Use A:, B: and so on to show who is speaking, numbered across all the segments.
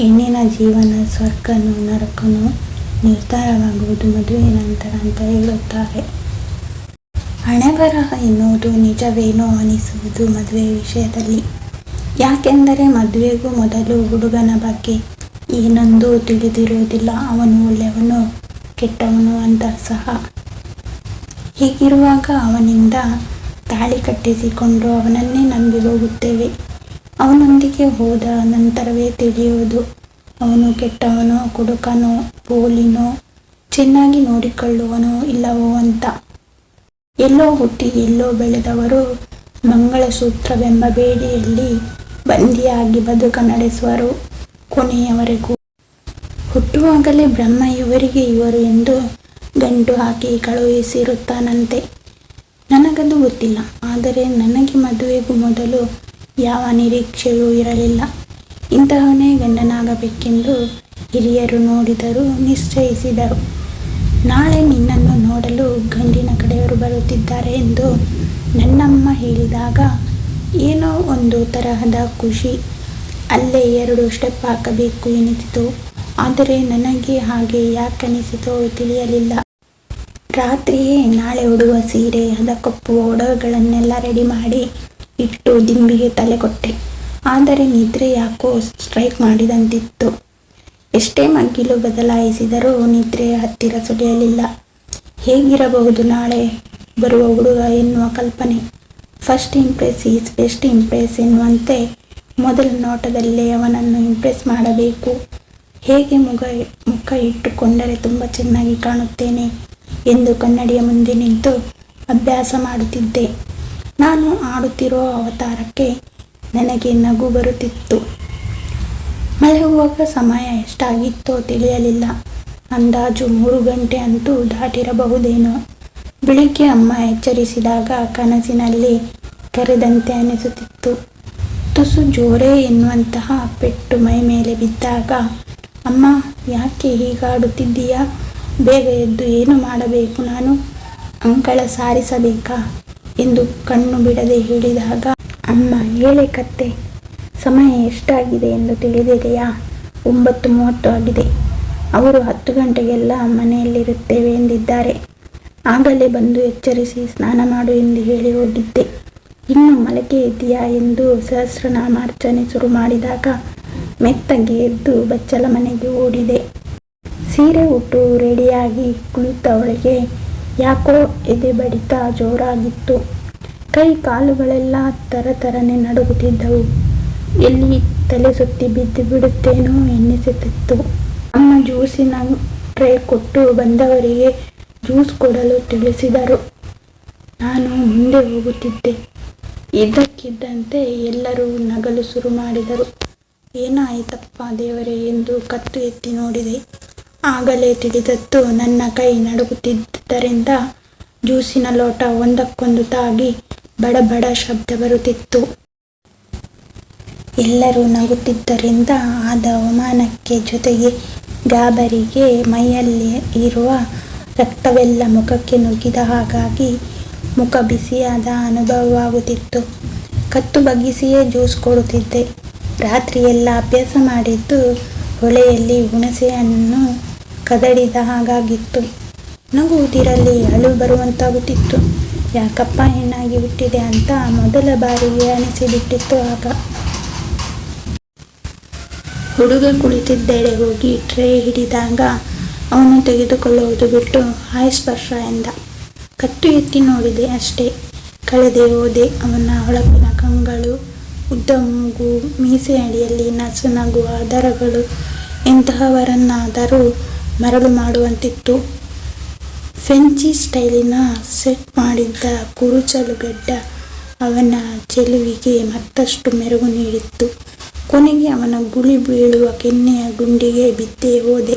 A: ಹೆಣ್ಣಿನ ಜೀವನ, ಸ್ವರ್ಗನೋ, ನರಕನೋ ನಿರ್ಧಾರವಾಗುವುದು ಮದುವೆ ನಂತರ ಅಂತ ಹೇಳುತ್ತಾರೆ. ಹಣೆಬರಹ ಎನ್ನುವುದು ನಿಜವೇನೋ ಅನಿಸುವುದು ಮದುವೆ ವಿಷಯದಲ್ಲಿ. ಯಾಕೆಂದರೆ ಮದುವೆಗೂ ಮೊದಲು ಹುಡುಗನ ಬಗ್ಗೆ ಏನೊಂದು ತಿಳಿದಿರುವುದಿಲ್ಲ, ಅವನು ಒಳ್ಳೆಯವನು ಕೆಟ್ಟವನು ಅಂತ ಸಹ. ಹೀಗಿರುವಾಗ ಅವನಿಂದ ತಾಳಿ ಕಟ್ಟಿಸಿಕೊಂಡು ಅವನನ್ನೇ ನಂಬಿ ಹೋಗುತ್ತೇವೆ. ಅವನೊಂದಿಗೆ ಹೋದ ನಂತರವೇ ತಿಳಿಯುವುದು. ಅವನು ಕೆಟ್ಟವನೋ, ಕುಡುಕನೋ ಪೋಲಿನೋ ಚೆನ್ನಾಗಿ ನೋಡಿಕೊಳ್ಳುವನೋ ಇಲ್ಲವೋ ಅಂತ. ಎಲ್ಲೋ ಹುಟ್ಟಿ, ಎಲ್ಲೋ ಬೆಳೆದವರು ಮಂಗಳಸೂತ್ರವೆಂಬ ಬೇಡಿಯಲ್ಲಿ ಬಂದಿಯಾಗಿ ಬದುಕ ನಡೆಸುವರು ಕೊನೆಯವರೆಗೂ. ಹುಟ್ಟುವಾಗಲೇ ಬ್ರಹ್ಮ ಇವರಿಗೆ ಇವರು ಎಂದು ಗಂಟು ಹಾಕಿ ಕಳುಹಿಸಿರುತ್ತಾನಂತೆ. ನನಗದು ಗೊತ್ತಿಲ್ಲ, ಆದರೆ ನನಗೆ ಮದುವೆಗೂ ಮೊದಲು ಯಾವ ನಿರೀಕ್ಷೆಯೂ ಇರಲಿಲ್ಲ. ಇಂತಹವನೇ ಗಂಡನಾಗಬೇಕೆಂದು ಹಿರಿಯರು ನೋಡಿದರು ನಿಶ್ಚಯಿಸಿದರು. ನಾಳೆ ನಿನ್ನನ್ನು ನೋಡಲು ಗಂಡಿನ ಕಡೆಯವರು ಬರುತ್ತಿದ್ದಾರೆ ಎಂದು ನನ್ನಮ್ಮ ಹೇಳಿದಾಗ, ಏನೋ ಒಂದು ತರಹದ ಖುಷಿ. ಅಲ್ಲೇ ಎರಡು ಸ್ಟೆಪ್ ಹಾಕಬೇಕು ಎನಿಸಿತು. ಆದರೆ ನನಗೆ ಹಾಗೆ ಯಾಕನಿಸಿತೋ ತಿಳಿಯಲಿಲ್ಲ. ರಾತ್ರಿಯೇ ನಾಳೆ ಉಡುವ ಸೀರೆ ಹದಕಪ್ಪು ಒಡವೆಗಳನ್ನೆಲ್ಲ ರೆಡಿ ಮಾಡಿ ಇಟ್ಟು ದಿಂಬಿಗೆ ತಲೆ ಕೊಟ್ಟೆ ಆದರೆ ನಿದ್ರೆ ಯಾಕೋ ಸ್ಟ್ರೈಕ್ ಮಾಡಿದಂತಿತ್ತು. ಎಷ್ಟೇ ಮಗ್ಗಿಲು ಬದಲಾಯಿಸಿದರೂ ನಿದ್ರೆ ಹತ್ತಿರ ಸುಳಿಯಲಿಲ್ಲ. ಹೇಗಿರಬಹುದು ನಾಳೆ ಬರುವ ಹುಡುಗ ಎನ್ನುವ ಕಲ್ಪನೆ. First impress is best impress ಎನ್ನುವಂತೆ ಮೊದಲ ನೋಟದಲ್ಲೇ ಅವನನ್ನು ಇಂಪ್ರೆಸ್ ಮಾಡಬೇಕು. ಹೇಗೆ ಮುಗ, ಮುಖ ಇಟ್ಟುಕೊಂಡರೆ ತುಂಬ ಚೆನ್ನಾಗಿ ಕಾಣುತ್ತೇನೆ ಎಂದು ಕನ್ನಡಿಯ ಮುಂದೆ ನಿಂತು ಅಭ್ಯಾಸ ಮಾಡುತ್ತಿದ್ದೆ. ನಾನು ಆಡುತ್ತಿರುವ ಅವತಾರಕ್ಕೆ ನನಗೆ ನಗು ಬರುತ್ತಿತ್ತು. ಮಲಗುವಾಗ ಸಮಯ ಎಷ್ಟಾಗಿತ್ತೋ ತಿಳಿಯಲಿಲ್ಲ. ಅಂದಾಜು ಮೂರು ಗಂಟೆ ಅಂತೂ ದಾಟಿರಬಹುದೇನೋ. ಬೆಳಿಗ್ಗೆ ಅಮ್ಮ ಎಚ್ಚರಿಸಿದಾಗ ಕನಸಿನಲ್ಲಿ ಕರೆದಂತೆ ಅನಿಸುತ್ತಿತ್ತು. ತುಸು ಜೋರೇ ಎನ್ನುವಂತಹ ಪೆಟ್ಟು ಮೈ ಮೇಲೆ ಬಿದ್ದಾಗ, ಅಮ್ಮ, ಯಾಕೆ ಹೀಗಾಡುತ್ತಿದ್ದೀಯಾ? ಬೇಗ ಎದ್ದು ಏನು ಮಾಡಬೇಕು ನಾನು? ಅಂಕಳ ಸಾರಿಸಬೇಕಾ? ಎಂದು ಕಣ್ಣು ಬಿಡದೆ ಹೇಳಿದಾಗ ಅಮ್ಮ ಹೇಳೆ ಕತ್ತೆ, ಸಮಯ ಎಷ್ಟಾಗಿದೆ ಎಂದು ತಿಳಿದಿದೆಯಾ? ಒಂಬತ್ತು ಮೂವತ್ತು ಆಗಿದೆ. ಅವರು ಹತ್ತು ಗಂಟೆಗೆಲ್ಲ ಮನೆಯಲ್ಲಿರುತ್ತೇವೆ ಎಂದಿದ್ದಾರೆ. ಆಗಲೇ ಬಂದು ಎಚ್ಚರಿಸಿ ಸ್ನಾನ ಮಾಡು ಎಂದು ಹೇಳಿ ಹೋಗಿದ್ದೆ. ಇನ್ನು ಮಲಕೆ ಇದೆಯಾ ಎಂದು ಸಹಸ್ರನಾಮಾರ್ಚನೆ ಶುರು ಮಾಡಿದಾಗ ಮೆತ್ತಗೆ ಎದ್ದು ಬಚ್ಚಲ ಮನೆಗೆ ಓಡಿದೆ. ಸೀರೆ ಉಟ್ಟು ರೆಡಿಯಾಗಿ ಕುಳಿತವಳಿಗೆ ಯಾಕೋ ಎದೆ ಬಡಿತ ಜೋರಾಗಿತ್ತು. ಕೈ ಕಾಲುಗಳೆಲ್ಲ ತರತರನೆ ನಡುಗುತ್ತಿದ್ದವು. ಎಲ್ಲಿ ತಲೆ ಸುತ್ತಿ ಬಿದ್ದು ಬಿಡುತ್ತೇನೋ ಎನ್ನಿಸುತ್ತಿತ್ತು. ಅಮ್ಮ ಜ್ಯೂಸಿನ ಟ್ರೇ ಕೊಟ್ಟು ಬಂದವರಿಗೆ ಜ್ಯೂಸ್ ಕೊಡಲು ತಿಳಿಸಿದರು. ನಾನು ಮುಂದೆ ಹೋಗುತ್ತಿದ್ದೆ. ಇದ್ದಕ್ಕಿದ್ದಂತೆ ಎಲ್ಲರೂ ನಗಲು ಶುರು ಮಾಡಿದರು. ಏನಾಯಿತಪ್ಪ ದೇವರೇ ಎಂದು ಕತ್ತು ಎತ್ತಿ ನೋಡಿದೆ. ಆಗಲೇ ತಿಳಿದದ್ದು ನನ್ನ ಕೈ ನಡುಗುತ್ತಿದ್ದರಿಂದ ಜ್ಯೂಸಿನ ಲೋಟ ಒಂದಕ್ಕೊಂದು ತಾಗಿ ಬಡಬಡ ಶಬ್ದ ಬರುತ್ತಿತ್ತು. ಎಲ್ಲರೂ ನಗುತ್ತಿದ್ದರಿಂದ ಆದ ಅವಮಾನಕ್ಕೆ ಜೊತೆಗೆ ಗಾಬರಿಗೆ ಮೈಯಲ್ಲಿ ಇರುವ ರಕ್ತವೆಲ್ಲ ಮುಖಕ್ಕೆ ನುಗ್ಗಿದ ಹಾಗಾಗಿ ಮುಖ ಬಿಸಿಯಾದ ಅನುಭವವಾಗುತ್ತಿತ್ತು. ಕತ್ತು ಬಗ್ಗಿಸಿಯೇ ಜ್ಯೂಸ್ ಕೊಡುತ್ತಿದ್ದೆ. ರಾತ್ರಿಯೆಲ್ಲ ಅಭ್ಯಾಸ ಮಾಡಿದ್ದು ಹೊಳೆಯಲ್ಲಿ ಹುಣಸೆಯನ್ನು ಕದಡಿದ ಹಾಗಾಗಿತ್ತು. ನಗುವುದಿರಲಿ ಅಳು ಬರುವಂತಾಗುತ್ತಿತ್ತು. ಯಾಕಪ್ಪ ಹೆಣ್ಣಾಗಿ ಬಿಟ್ಟಿದೆ ಅಂತ ಮೊದಲ ಬಾರಿಗೆ ಅನಿಸಿಬಿಟ್ಟಿತ್ತು ಆಗ. ಹುಡುಗ ಕುಳಿತಿದ್ದೆಡೆ ಹೋಗಿ ಟ್ರೇ ಹಿಡಿದಾಗ ಅವನು ತೆಗೆದುಕೊಳ್ಳುವುದು ಬಿಟ್ಟು ಹಾಯ್ ಸ್ಪರ್ಶ ಎಂದ. ಕತ್ತು ಎತ್ತಿ ನೋಡಿದೆ ಅಷ್ಟೇ. ಕಳೆದೇ ಹೋದೆ. ಅವನ ಹೊಳಪಿನ ಕಂಗಳು, ಉದ್ದ ಮೂಗು, ಮೀಸೆ ಅಡಿಯಲ್ಲಿ ನಸು ನಗುವ ದರಗಳು ಎಂತಹವರನ್ನಾದರೂ ಮರಳು ಮಾಡುವಂತಿತ್ತು. ಫ್ರೆಂಚಿ ಸ್ಟೈಲಿನ ಸೆಟ್ ಮಾಡಿದ್ದ ಕುರುಚಲುಗಡ್ಡ ಅವನ ಚೆಲುವಿಗೆ ಮತ್ತಷ್ಟು ಮೆರುಗು ನೀಡಿತ್ತು. ಕೊನೆಗೆ ಅವನ ಗುಳಿ ಬೀಳುವ ಕೆನ್ನೆಯ ಗುಂಡಿಗೆ ಬಿದ್ದೇ ಹೋದೆ.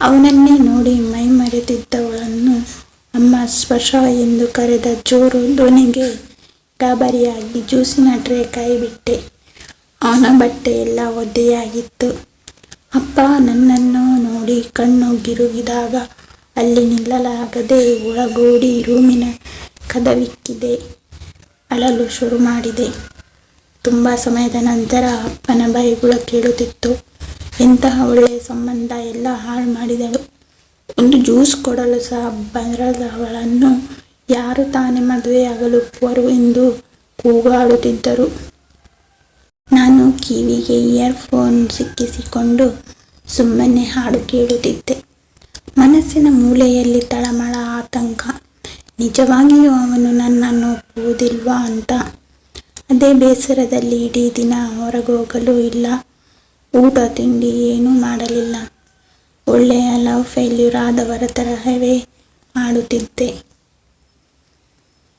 A: ಅವನನ್ನೇ ನೋಡಿ ಮೈ ಮರೆತಿದ್ದವಳನ್ನು ಅಮ್ಮ ಸ್ಪರ್ಶ ಎಂದು ಕರೆದ ಜೋರು ಧ್ವನಿಗೆ ಗಾಬರಿಯಾಗಿ ಜ್ಯೂಸಿನ ಟ್ರೇ ಕೈಬಿಟ್ಟೆ ಅವನ ಬಟ್ಟೆ ಎಲ್ಲ ಒದ್ದೆಯಾಗಿತ್ತು. ಅಪ್ಪ ನನ್ನನ್ನು ನೋಡಿ ಕಣ್ಣು ಗಿರುಗಿದಾಗ ಅಲ್ಲಿ ನಿಲ್ಲಲಾಗದೆ ಒಳಗೋಡಿ ರೂಮಿನ ಕದವಿಕ್ಕಿದೆ, ಅಳಲು ಶುರು ಮಾಡಿದೆ. ತುಂಬ ಸಮಯದ ನಂತರ ಅಪ್ಪನ ಬೈಗುಳ ಕೇಳುತ್ತಿತ್ತು. ಎಂತಹ ಒಳ್ಳೆಯ ಸಂಬಂಧ ಎಲ್ಲ ಹಾಳು ಮಾಡಿದಳು. ಒಂದು ಜ್ಯೂಸ್ ಕೊಡಲು ಸಹ ಬರದವಳನ್ನು ಯಾರು ತಾನೇ ಮದುವೆಯಾಗಲು ಒಪ್ಪುವರು ಎಂದು ಕೂಗಾಡುತ್ತಿದ್ದರು. ನಾನು ಕಿವಿಗೆ ಇಯರ್ಫೋನ್ ಸಿಕ್ಕಿಸಿಕೊಂಡು ಸುಮ್ಮನೆ ಹಾಡು ಕೇಳುತ್ತಿದ್ದೆ. ಮನಸ್ಸಿನ ಮೂಲೆಯಲ್ಲಿ ತಳಮಳ ಆತಂಕ. ನಿಜವಾಗಿಯೂ ಅವನು ನನ್ನನ್ನು ಒಪ್ಪುವುದಿಲ್ವಾ ಅಂತ. ಅದೇ ಬೇಸರದಲ್ಲಿ ಇಡೀ ದಿನ ಹೊರಗೋಗಲು ಇಲ್ಲ. ಊಟ, ತಿಂಡಿ ಏನೂ ಮಾಡಲಿಲ್ಲ. ಒಳ್ಳೆಯ ಲವ್ ಫೇಲ್ಯೂರ್ ಆದವರ ತರಹವೇ ಮಾಡುತ್ತಿದ್ದೆ.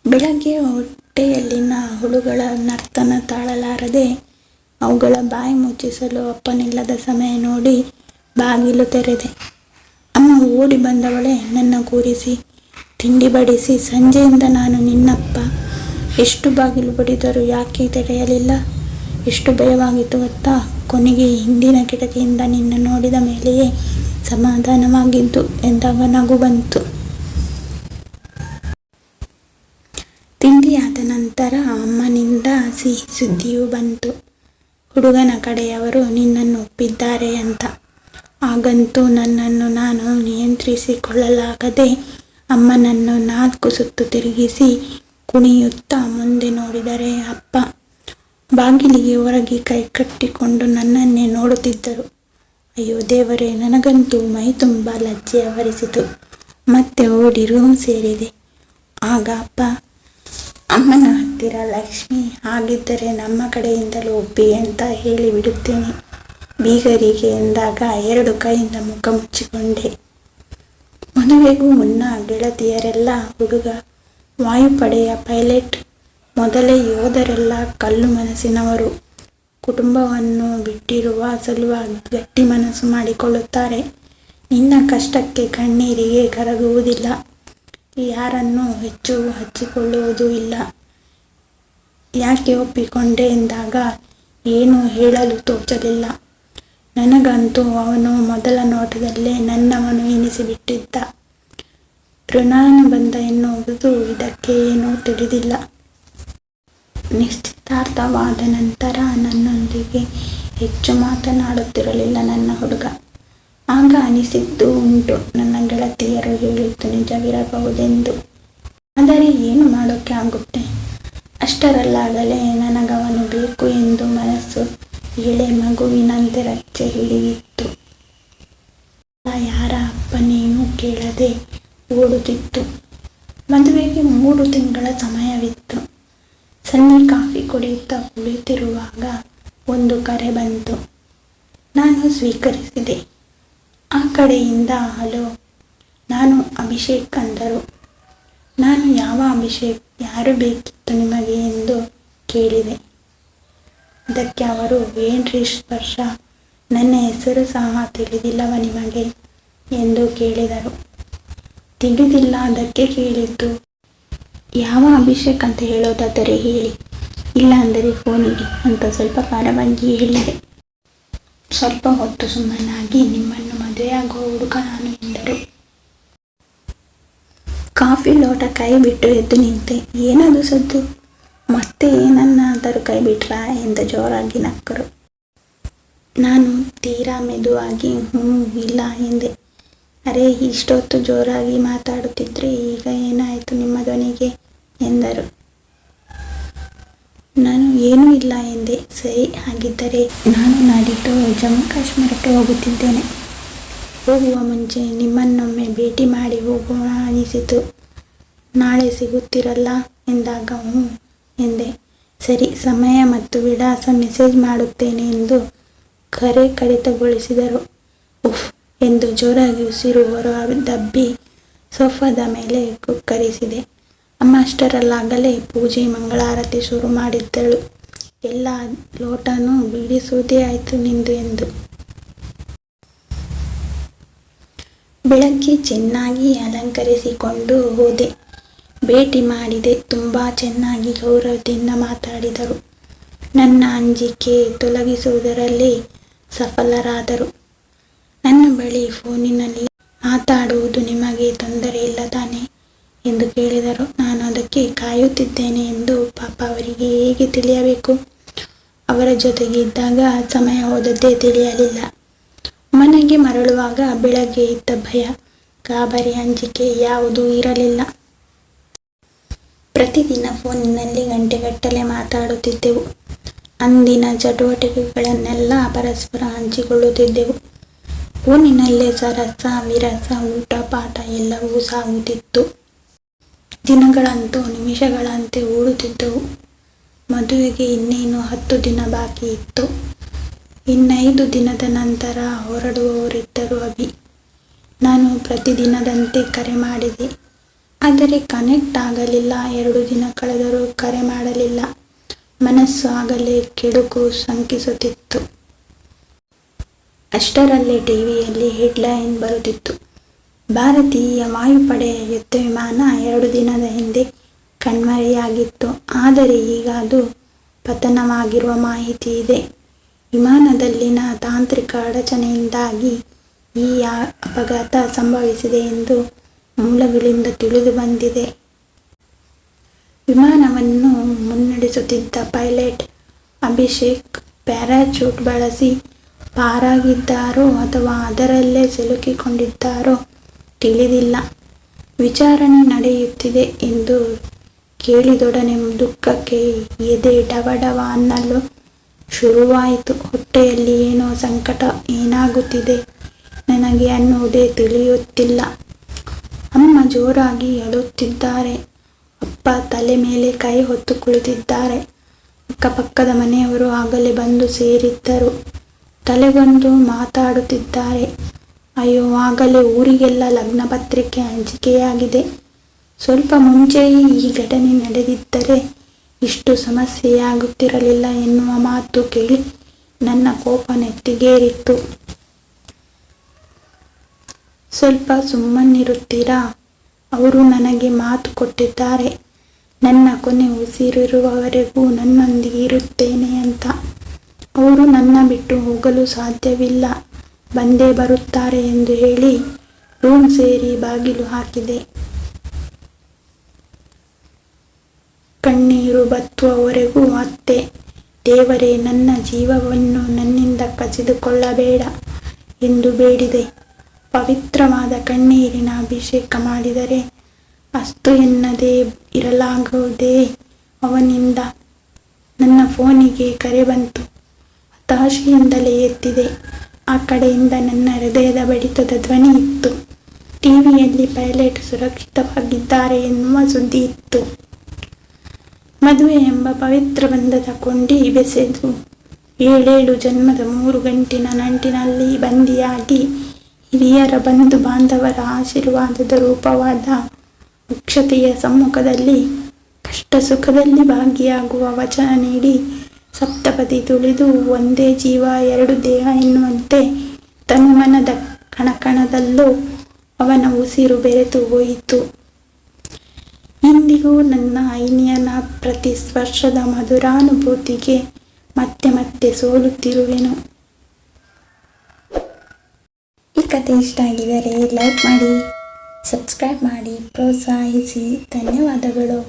A: ಬೆಳಗ್ಗೆ ಹೊಟ್ಟೆಯಲ್ಲಿನ ಹುಳುಗಳ ನರ್ತನ ತಾಳಲಾರದೆ ಅವುಗಳ ಬಾಯಿ ಮುಚ್ಚಿಸಲು ಅಪ್ಪನಿಲ್ಲದ ಸಮಯ ನೋಡಿ ಬಾಗಿಲು ತೆರೆದೆ. ಅಮ್ಮ ಓಡಿ ಬಂದವಳೆ, ನನ್ನ ಕೂರಿಸಿ, ತಿಂಡಿ ಬಡಿಸಿ, ಸಂಜೆಯಿಂದ ನಾನು ನಿನ್ನಪ್ಪ. ಎಷ್ಟು ಬಾಗಿಲು ಬಡಿದರೂ ಯಾಕೆ ತೆರೆಯಲಿಲ್ಲ? ಎಷ್ಟು ಭಯವಾಗಿತ್ತು ಗೊತ್ತಾ? ಕೊನೆಗೆ ಹಿಂದಿನ ಕಿಟಕಿಯಿಂದ ನಿನ್ನ ನೋಡಿದ ಮೇಲೆಯೇ ಸಮಾಧಾನವಾಗಿದ್ದು ಎಂದಾಗ ನಗು ಬಂತು. ತಿಂಡಿಯಾದ ನಂತರ ಅಮ್ಮನಿಂದ ಸಿಹಿ ಸುದ್ದಿಯೂ ಬಂತು. ಹುಡುಗನ ಕಡೆಯವರು ನಿನ್ನನ್ನು ಒಪ್ಪಿದ್ದಾರೆ ಅಂತ. ಆಗಂತೂ ನನ್ನನ್ನು ನಾನು ನಿಯಂತ್ರಿಸಿಕೊಳ್ಳಲಾಗದೆ ಅಮ್ಮನನ್ನು ನಾಲ್ಕು ಸುತ್ತು ತಿರುಗಿಸಿ ಕುಣಿಯುತ್ತಾ ಮುಂದೆ ನೋಡಿದರೆ ಅಪ್ಪ ಬಾಗಿಲಿಗೆ ಹೊರಗೆ ಕೈ ಕಟ್ಟಿಕೊಂಡು ನನ್ನನ್ನೇ ನೋಡುತ್ತಿದ್ದರು. ಅಯ್ಯೋ ದೇವರೇ, ನನಗಂತೂ ಮೈ ತುಂಬ ಲಜ್ಜೆ ಆವರಿಸಿತು. ಮತ್ತೆ ಓಡಿ ರೂಮ್ ಸೇರಿದೆ. ಆಗ ಅಪ್ಪ, ಅಮ್ಮನ ಹತ್ತಿರ ಲಕ್ಷ್ಮಿ, ಹಾಗಿದ್ದರೆ ನಮ್ಮ ಕಡೆಯಿಂದಲೂ ಒಪ್ಪಿ ಅಂತ ಹೇಳಿ ಬಿಡುತ್ತೇನೆ ಬೀಗರಿಗೆ ಎಂದಾಗ ಎರಡು ಕೈಯಿಂದ ಮುಖ ಮುಚ್ಚಿಕೊಂಡೆ. ಮದುವೆಗೂ ಮುನ್ನ ಗೆಳತಿಯರೆಲ್ಲ ಹುಡುಗ, ವಾಯುಪಡೆಯ ಪೈಲಟ್, ಮೊದಲೇ ಯೋಧರೆಲ್ಲ ಕಲ್ಲು ಮನಸ್ಸಿನವರು. ಕುಟುಂಬವನ್ನು ಬಿಟ್ಟಿರುವ ಸಲುವಾಗಿ ಗಟ್ಟಿ ಮನಸ್ಸು ಮಾಡಿಕೊಳ್ಳುತ್ತಾರೆ. ನಿನ್ನ ಕಷ್ಟಕ್ಕೆ ಕಣ್ಣೀರಿಗೆ ಕರಗುವುದಿಲ್ಲ. ಯಾರನ್ನು ಹೆಚ್ಚು ಹಚ್ಚಿಕೊಳ್ಳುವುದೂ ಇಲ್ಲ. ಯಾಕೆ ಒಪ್ಪಿಕೊಂಡೆ ಎಂದಾಗ ಏನೂ ಹೇಳಲು ತೋಚಲಿಲ್ಲ. ನನಗಂತೂ ಅವನು ಮೊದಲ ನೋಟದಲ್ಲೇ ನನ್ನವನು ಎನಿಸಿಬಿಟ್ಟಿದ್ದ. ಋಣಾನುಬಂಧ ಎನ್ನುವುದು ಇದಕ್ಕೆ ಏನೂ ತಿಳಿದಿಲ್ಲ. ನಿಶ್ಚಿತಾರ್ಥವಾದ ನಂತರ ನನ್ನೊಂದಿಗೆ ಹೆಚ್ಚು ಮಾತನಾಡುತ್ತಿರಲಿಲ್ಲ ನನ್ನ ಹುಡುಗ. ಆಗ ಅನಿಸಿದ್ದು ಉಂಟು. ನನ್ನ ಗೆಳತಿಯರು ಹೇಳಿದ್ದು ನಿಜವಿರಬಹುದೆಂದು. ಆದರೆ ಏನು ಮಾಡೋಕ್ಕೆ ಆಗುತ್ತೆ? ಅಷ್ಟರಲ್ಲಾಗಲೇ ನನಗವನು ಬೇಕು ಎಂದು ಮನಸ್ಸು ಎಳೆ ಮಗುವಿನಂತೆ ರಚ್ಚೆ ಹಿಡಿಯಿತ್ತು ಯಾರ ಅಪ್ಪನೇನೂ ಕೇಳದೆ ಓಡುತ್ತಿತ್ತು ಮದುವೆಗೆ ಮೂರು ತಿಂಗಳ ಸಮಯವಿತ್ತು ಸನ್ನಿ ಕಾಫಿ ಕುಡಿಯುತ್ತಾ ಕುಳಿತಿರುವಾಗ ಒಂದು ಕರೆ ಬಂತು ನಾನು ಸ್ವೀಕರಿಸಿದೆ ಆ ಹಲೋ, ನಾನು ಅಭಿಷೇಕ್ ಅಂದರು. ನಾನು ಯಾವ ಅಭಿಷೇಕ್, ಯಾರು ಬೇಕಿತ್ತು ನಿಮಗೆ ಎಂದು ಕೇಳಿದೆ. ಅದಕ್ಕೆ ಅವರು ಏನ್ರಿ ಸ್ಪರ್ಶ? ನನ್ನ ಹೆಸರು ಸಹ ತಿಳಿದಿಲ್ಲವ ನಿಮಗೆ? ಎಂದು ಕೇಳಿದರು. ತಿಳಿದಿಲ್ಲ, ಅದಕ್ಕೆ ಕೇಳಿದ್ದು, ಯಾವ ಅಭಿಷೇಕ್ ಅಂತ ಹೇಳೋದಾದರೆ ಹೇಳಿ. ಇಲ್ಲ ಅಂದರೆ ಫೋನಿಗೆ. ಅಂತ ಸ್ವಲ್ಪ ಪರವಾಗಿ ಹೇಳಿದೆ. ಸ್ವಲ್ಪ ಹೊತ್ತು ಸುಮ್ಮನಾಗಿ ನಿಮ್ಮನ್ನು ಮದುವೆಯಾಗುವ ಹುಡುಕ ನಾನು ಎಂದರು. ಕಾಫಿ ಲೋಟ ಕೈ ಬಿಟ್ಟು ಎದ್ದು ನಿಂತೆ. ಏನದು ಸದ್ದು? ಮತ್ತೆ ಏನನ್ನಾದರೂ ಕೈ ಬಿಟ್ರಾ ಎಂದ ಜೋರಾಗಿ ನಕ್ಕರು. ನಾನು ತೀರಾ ಮೆದುವಾಗಿ, ಹ್ಞೂ ಇಲ್ಲ ಎಂದೆ. ಅರೆ, ಇಷ್ಟೊತ್ತು ಜೋರಾಗಿ ಮಾತಾಡುತ್ತಿದ್ರೆ ಈಗ ಏನಾಯಿತು ನಿಮ್ಮ ಧ್ವನಿಗೆ? ಎಂದರು. ನಾನು ಏನೂ ಇಲ್ಲ ಎಂದೆ ಸರಿ ಹಾಗಿದ್ದರೆ ನಾನು ನಾಡಿದ್ದು ಜಮ್ಮು ಕಾಶ್ಮೀರಕ್ಕೆ ಹೋಗುತ್ತಿದ್ದೇನೆ. ಹೋಗುವ ಮುಂಚೆ ನಿಮ್ಮನ್ನೊಮ್ಮೆ ಭೇಟಿ ಮಾಡಿ ಹೋಗೋಣ ಅನಿಸಿತು. ನಾಳೆ ಸಿಗುತ್ತಿರಲ್ಲ ಎಂದಾಗ ಹ್ಞೂ ಎಂದೆ. ಸರಿ, ಸಮಯ ಮತ್ತು ವಿಳಾಸ ಮೆಸೇಜ್ ಮಾಡುತ್ತೇನೆ ಎಂದು ಕರೆ ಕಡಿತಗೊಳಿಸಿದರು. ಉಫ್ ಎಂದು ಜೋರಾಗಿ ಉಸಿರು ಹೊರ ದಬ್ಬಿ ಸೋಫಾದ ಮೇಲೆ ಕುಕ್ಕರಿಸಿದೆ. ಅಷ್ಟರಲ್ಲಾಗಲೇ ಪೂಜೆ, ಮಂಗಳಾರತಿ ಶುರು ಮಾಡಿದ್ದಳು. ಎಲ್ಲ ಲೋಟನೂ ಬೀಳಿಸುವುದೇ ಆಯಿತು ನಿಂದು ಎಂದು. ಬೆಳಗ್ಗೆ ಚೆನ್ನಾಗಿ ಅಲಂಕರಿಸಿಕೊಂಡು ಹೋದೆ. ಭೇಟಿ ಮಾಡಿದೆ. ತುಂಬ ಚೆನ್ನಾಗಿ ಗೌರವದಿಂದ ಮಾತಾಡಿದರು. ನನ್ನ ಅಂಜಿಕೆ ತೊಲಗಿಸುವುದರಲ್ಲಿ ಸಫಲರಾದರು. ನನ್ನ ಬಳಿ ಫೋನಿನಲ್ಲಿ ಮಾತಾಡುವುದು ನಿಮಗೆ ತೊಂದರೆ ಇಲ್ಲ ತಾನೆ ಎಂದು ಕೇಳಿದರು. ನಾನು ಅದಕ್ಕೆ ಕಾಯುತ್ತಿದ್ದೇನೆ ಎಂದು ಪಾಪ ಅವರಿಗೆ ಹೇಗೆ ತಿಳಿಯಬೇಕು? ಅವರ ಜೊತೆಗೆ ಇದ್ದಾಗ ಸಮಯ ಹೋದದ್ದೇ ತಿಳಿಯಲಿಲ್ಲ. ಮನೆಗೆ ಮರಳುವಾಗ ಬೆಳಗ್ಗೆ ಇದ್ದ ಭಯ, ಗಾಬರಿ, ಅಂಜಿಕೆ ಯಾವುದೂ ಇರಲಿಲ್ಲ. ಪ್ರತಿದಿನ ಫೋನಿನಲ್ಲಿ ಗಂಟೆಗಟ್ಟಲೆ ಮಾತಾಡುತ್ತಿದ್ದೆವು. ಅಂದಿನ ಚಟುವಟಿಕೆಗಳನ್ನೆಲ್ಲ ಪರಸ್ಪರ ಹಂಚಿಕೊಳ್ಳುತ್ತಿದ್ದೆವು. ಫೋನಿನಲ್ಲೇ ಸರಸ, ವಿರಸ, ಊಟ, ಪಾಠ ಎಲ್ಲವೂ ಸಾಗುತ್ತಿತ್ತು. ದಿನಗಳಂತೂ, ನಿಮಿಷಗಳಂತೆ ಓಡುತ್ತಿದ್ದವು. ಮದುವೆಗೆ ಇನ್ನೇನು ಹತ್ತು ದಿನ ಬಾಕಿ ಇತ್ತು. ಇನ್ನೈದು ದಿನದ ನಂತರ ಹೊರಡುವವರಿದ್ದರು ಅಭಿ. ನಾನು ಪ್ರತಿದಿನದಂತೆ ಕರೆ ಮಾಡಿದೆ. ಆದರೆ ಕನೆಕ್ಟ್ ಆಗಲಿಲ್ಲ. ಎರಡು ದಿನ ಕಳೆದರೂ ಕರೆ ಮಾಡಲಿಲ್ಲ. ಮನಸ್ಸು ಆಗಲೇ ಕೆಡುಕು ಶಂಕಿಸುತ್ತಿತ್ತು. ಅಷ್ಟರಲ್ಲೇ ಟಿವಿಯಲ್ಲಿ ಹೆಡ್ಲೈನ್ ಬರುತ್ತಿತ್ತು. ಭಾರತೀಯ ವಾಯುಪಡೆ ಯುದ್ಧ ವಿಮಾನ ಎರಡು ದಿನದ ಹಿಂದೆ ಕಣ್ಮರೆಯಾಗಿತ್ತು. ಆದರೆ ಈಗ ಅದು ಪತನವಾಗಿರುವ ಮಾಹಿತಿ ಇದೆ. ವಿಮಾನದಲ್ಲಿನ ತಾಂತ್ರಿಕ ಅಡಚಣೆಯಿಂದಾಗಿ ಈ ಅಪಘಾತ ಸಂಭವಿಸಿದೆ ಎಂದು ಮೂಲಗಳಿಂದ ತಿಳಿದು ಬಂದಿದೆ. ವಿಮಾನವನ್ನು ಮುನ್ನಡೆಸುತ್ತಿದ್ದ ಪೈಲಟ್ ಅಭಿಷೇಕ್ ಪ್ಯಾರಾಚೂಟ್ ಬಳಸಿ ಪಾರಾಗಿದ್ದಾರೋ ಅಥವಾ ಅದರಲ್ಲೇ ಸಿಲುಕಿಕೊಂಡಿದ್ದಾರೋ ತಿಳಿದಿಲ್ಲ. ವಿಚಾರಣೆ ನಡೆಯುತ್ತಿದೆ ಎಂದು ಕೇಳಿದೊಡನೆ ದುಃಖಕ್ಕೆ ಎದೆ ಡವಡವ ಅನ್ನಲು ಶುರುವಾಯಿತು. ಹೊಟ್ಟೆಯಲ್ಲಿ ಏನೋ ಸಂಕಟ ಏನಾಗುತ್ತಿದೆ ನನಗೆ ಅನ್ನುವುದೇ ತಿಳಿಯುತ್ತಿಲ್ಲ. ಅಮ್ಮ ಜೋರಾಗಿ ಅಳುತ್ತಿದ್ದಾರೆ. ಅಪ್ಪ ತಲೆ ಮೇಲೆ ಕೈ ಹೊತ್ತು ಕುಳಿತಿದ್ದಾರೆ. ಅಕ್ಕಪಕ್ಕದ ಮನೆಯವರು ಆಗಲೇ ಬಂದು ಸೇರಿದ್ದರು. ತಲೆಗೊಂದು ಮಾತಾಡುತ್ತಿದ್ದಾರೆ. ಅಯ್ಯೋ, ಆಗಲೇ ಊರಿಗೆಲ್ಲ ಲಗ್ನ ಪತ್ರಿಕೆ ಹಂಚಿಕೆಯಾಗಿದೆ. ಸ್ವಲ್ಪ ಮುಂಚೆಯೇ ಈ ಘಟನೆ ನಡೆದಿದ್ದರೆ ಇಷ್ಟು ಸಮಸ್ಯೆಯಾಗುತ್ತಿರಲಿಲ್ಲ ಎನ್ನುವ ಮಾತು ಕೇಳಿ ನನ್ನ ಕೋಪ ನೆತ್ತಿಗೇರಿತ್ತು. ಸ್ವಲ್ಪ ಸುಮ್ಮನಿರುತ್ತೀರಾ? ಅವರು ನನಗೆ ಮಾತು ಕೊಟ್ಟಿದ್ದಾರೆ. ನನ್ನ ಕೊನೆ ಉಸಿರಿರುವವರೆಗೂ ನನ್ನೊಂದಿಗೆ ಇರುತ್ತೇನೆ ಅಂತ. ಅವರು ನನ್ನ ಬಿಟ್ಟು ಹೋಗಲು ಸಾಧ್ಯವಿಲ್ಲ. ಬಂದೇ ಬರುತ್ತಾರೆ ಎಂದು ಹೇಳಿ ರೂಮ್ ಸೇರಿ ಬಾಗಿಲು ಹಾಕಿದೆ. ಕಣ್ಣೀರು ಬತ್ತುವವರೆಗೂ ಅತ್ತೆ, ದೇವರೇ, ನನ್ನ ಜೀವವನ್ನು ನನ್ನಿಂದ ಕಸಿದುಕೊಳ್ಳಬೇಡ ಎಂದು ಬೇಡಿದೆ. ಪವಿತ್ರವಾದ ಕಣ್ಣೀರಿನ ಅಭಿಷೇಕ ಮಾಡಿದರೆ ಅಸ್ತು ಎನ್ನದೇ ಇರಲಾಗುವುದೇ ಅವನಿಂದ ನನ್ನ ಫೋನಿಗೆ ಕರೆ ಬಂತು. ಹತಾಶೆಯಿಂದಲೇ ಎತ್ತಿದೆ. ಆ ಕಡೆಯಿಂದ ನನ್ನ ಹೃದಯದ ಬಡಿತದ ಧ್ವನಿ ಇತ್ತು. ಟಿವಿಯಲ್ಲಿ ಪೈಲಟ್ ಸುರಕ್ಷಿತವಾಗಿದ್ದಾರೆ ಎನ್ನುವ ಸುದ್ದಿ ಇತ್ತು. ಮದುವೆ ಎಂಬ ಪವಿತ್ರ ಬಂಧದ ಕೊಂಡಿ ಬೆಸೆದು ಏಳೇಳು ಜನ್ಮದ ಮೂರು ಗಂಟಿನ ನಂಟಿನಲ್ಲಿ ಬಂದಿಯಾಗಿ ಹಿರಿಯರ ಬಂಧು ಬಾಂಧವರ ಆಶೀರ್ವಾದದ ರೂಪವಾದ ಮುಕ್ಷತೆಯ ಸಮ್ಮುಖದಲ್ಲಿ ಕಷ್ಟ ಸುಖದಲ್ಲಿ ಭಾಗಿಯಾಗುವ ವಚನ ನೀಡಿ ಸಪ್ತಪದಿ ತುಳಿದು ಒಂದೇ ಜೀವ, ಎರಡು ದೇಹ ಉಸಿರು ಬೆರೆತು ಹೋಯಿತು. ಇಂದಿಗೂ ನನ್ನ ಐನಿಯನ ಪ್ರತಿ ಸ್ಪರ್ಶದ ಮಧುರಾನುಭೂತಿಗೆ ಮತ್ತೆ ಮತ್ತೆ ಸೋಲುತ್ತಿರುವೆನು. ಈ ಕತೆ ಇಷ್ಟ ಆಗಿದರೆ ಲೈಕ್ ಮಾಡಿ, ಸಬ್ಸ್ಕ್ರೈಬ್ ಮಾಡಿ, ಪ್ರೋತ್ಸಾಹಿಸಿ. ಧನ್ಯವಾದಗಳು.